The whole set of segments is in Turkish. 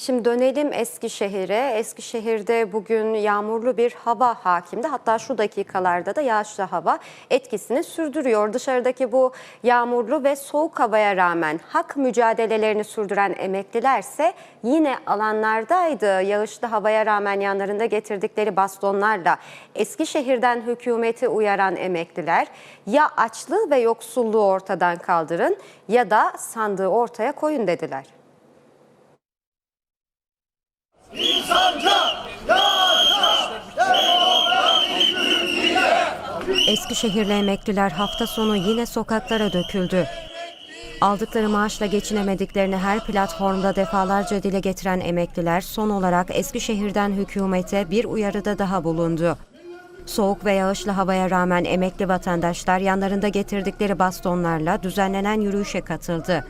Şimdi dönelim Eskişehir'e. Eskişehir'de bugün yağmurlu bir hava hakimdi. Hatta şu dakikalarda da yağışlı hava etkisini sürdürüyor. Dışarıdaki bu yağmurlu ve soğuk havaya rağmen hak mücadelelerini sürdüren emeklilerse yine alanlardaydı. Yağışlı havaya rağmen yanlarında getirdikleri bastonlarla Eskişehir'den hükümeti uyaran emekliler ya açlığı ve yoksulluğu ortadan kaldırın ya da sandığı ortaya koyun dediler. Eskişehirli emekliler hafta sonu yine sokaklara döküldü. Aldıkları maaşla geçinemediklerini her platformda defalarca dile getiren emekliler son olarak Eskişehir'den hükümete bir uyarıda daha bulundu. Soğuk ve yağışlı havaya rağmen emekli vatandaşlar yanlarında getirdikleri bastonlarla düzenlenen yürüyüşe katıldı.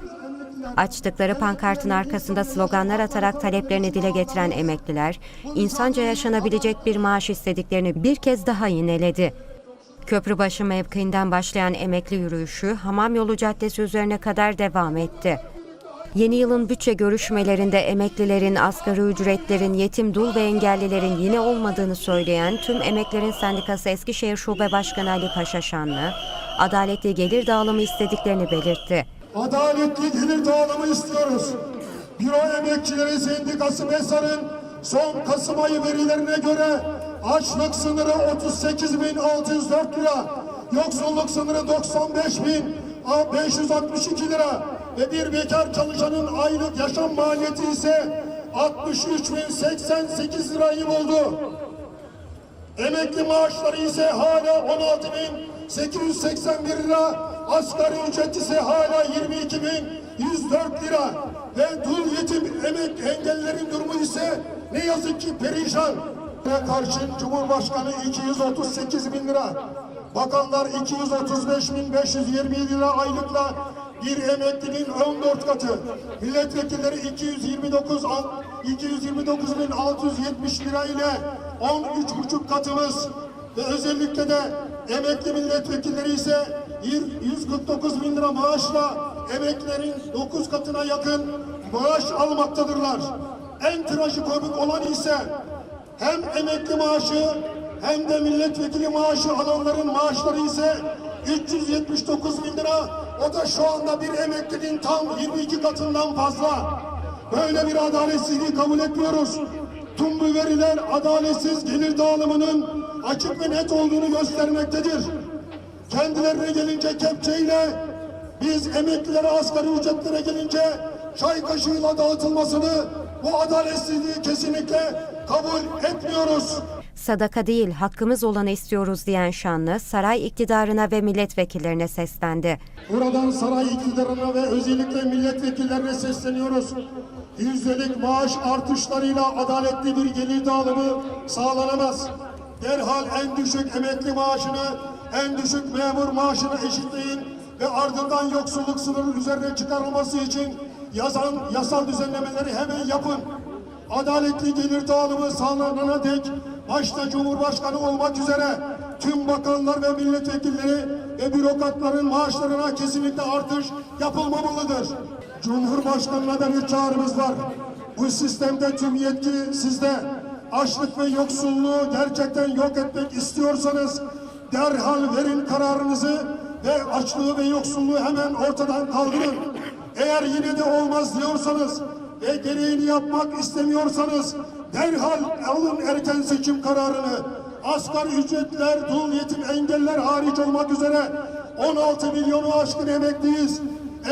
Açtıkları pankartın arkasında sloganlar atarak taleplerini dile getiren emekliler, insanca yaşanabilecek bir maaş istediklerini bir kez daha yineledi. Köprübaşı mevkiinden başlayan emekli yürüyüşü Hamam Yolu Caddesi üzerine kadar devam etti. Yeni yılın bütçe görüşmelerinde emeklilerin, asgari ücretlerin, yetim, dul ve engellilerin yine olmadığını söyleyen tüm Emeklerin Sendikası Eskişehir Şube Başkanı Ali Paşaşanlı, adaletli gelir dağılımı istediklerini belirtti. Adaletli gelir dağılımı istiyoruz. Büro Emekçileri Sendikası MESA'nın son Kasım ayı verilerine göre açlık sınırı 38.604 lira, yoksulluk sınırı 95.562 lira ve bir bekar çalışanın aylık yaşam maliyeti ise 63.088 lirayı buldu. Emekli maaşları ise hala 16.881 lira, asgari ücret ise hala 22.104 lira ve dul yetim emek engellilerin durumu ise ne yazık ki perişan. Karşın Cumhurbaşkanı 238 bin lira, bakanlar 235 bin 527 lira aylıkla bir emeklinin 14 katı, milletvekilleri 229 al- 229 bin 670 lira ile 13,5 katımız. Ve özellikle de emekli milletvekilleri ise 149 bin lira maaşla emeklilerin 9 katına yakın maaş almaktadırlar. En trajikomik olan ise hem emekli maaşı hem de milletvekili maaşı alanların maaşları ise 379 bin lira. O da şu anda bir emeklinin tam 22 katından fazla. Böyle bir adaletsizliği kabul etmiyoruz. Tüm bu veriler adaletsiz gelir dağılımının açık ve net olduğunu göstermektedir. Kendilerine gelince kepçeyle biz emeklilere asgari ücretlere gelince çay kaşığıyla dağıtılmasını bu adaletsizliği kesinlikle kabul etmiyoruz. Sadaka değil hakkımız olanı istiyoruz diyen Şanlı saray iktidarına ve milletvekillerine seslendi. Buradan saray iktidarına ve özellikle milletvekillerine sesleniyoruz. Yüzdelik maaş artışlarıyla adaletli bir gelir dağılımı sağlanamaz. Derhal en düşük emekli maaşını, en düşük memur maaşını eşitleyin ve ardından yoksulluk sınırı üzerine çıkarılması için yazan yasal düzenlemeleri hemen yapın. Adaletli gelir dağılımı sağlanana dek başta Cumhurbaşkanı olmak üzere tüm bakanlar ve milletvekilleri ve bürokratların maaşlarına kesinlikle artış yapılmamalıdır. Cumhurbaşkanına da bir çağrımız var. Bu sistemde tüm yetki sizde. Açlık ve yoksulluğu gerçekten yok etmek istiyorsanız derhal verin kararınızı ve açlığı ve yoksulluğu hemen ortadan kaldırın. Eğer yine de olmaz diyorsanız ve gereğini yapmak istemiyorsanız derhal alın erken seçim kararını. Asgari ücretler, dul yetim engeller hariç olmak üzere 16 milyonu aşkın emekliyiz.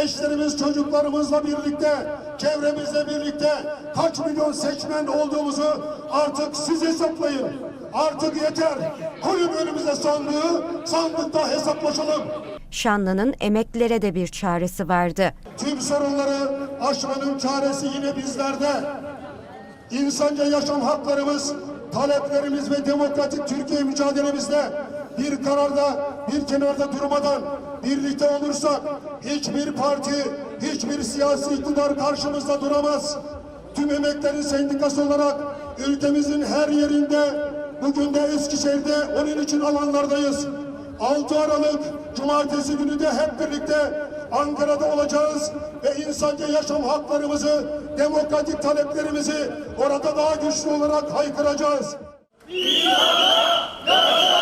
Eşlerimiz, çocuklarımızla birlikte, çevremizle birlikte kaç milyon seçmen olduğumuzu artık siz hesaplayın. Artık yeter. Koyun önümüze sandığı, sandıkta hesaplaşalım. Şanlı'nın emeklilere de bir çağrısı vardı. Tüm sorunları aşmanın çaresi yine bizlerde. İnsanca yaşam haklarımız, taleplerimiz ve demokratik Türkiye mücadelemizde bir kararda, bir kenarda durmadan birlikte olursak hiçbir parti, hiçbir siyasi iktidar karşımızda duramaz. Tüm emeklerin sendikası olarak ülkemizin her yerinde bugün de Eskişehir'de onun için alanlardayız. 6 Aralık Cumartesi günü de hep birlikte Ankara'da olacağız ve insanca yaşam haklarımızı demokratik taleplerimizi orada daha güçlü olarak haykıracağız. Viva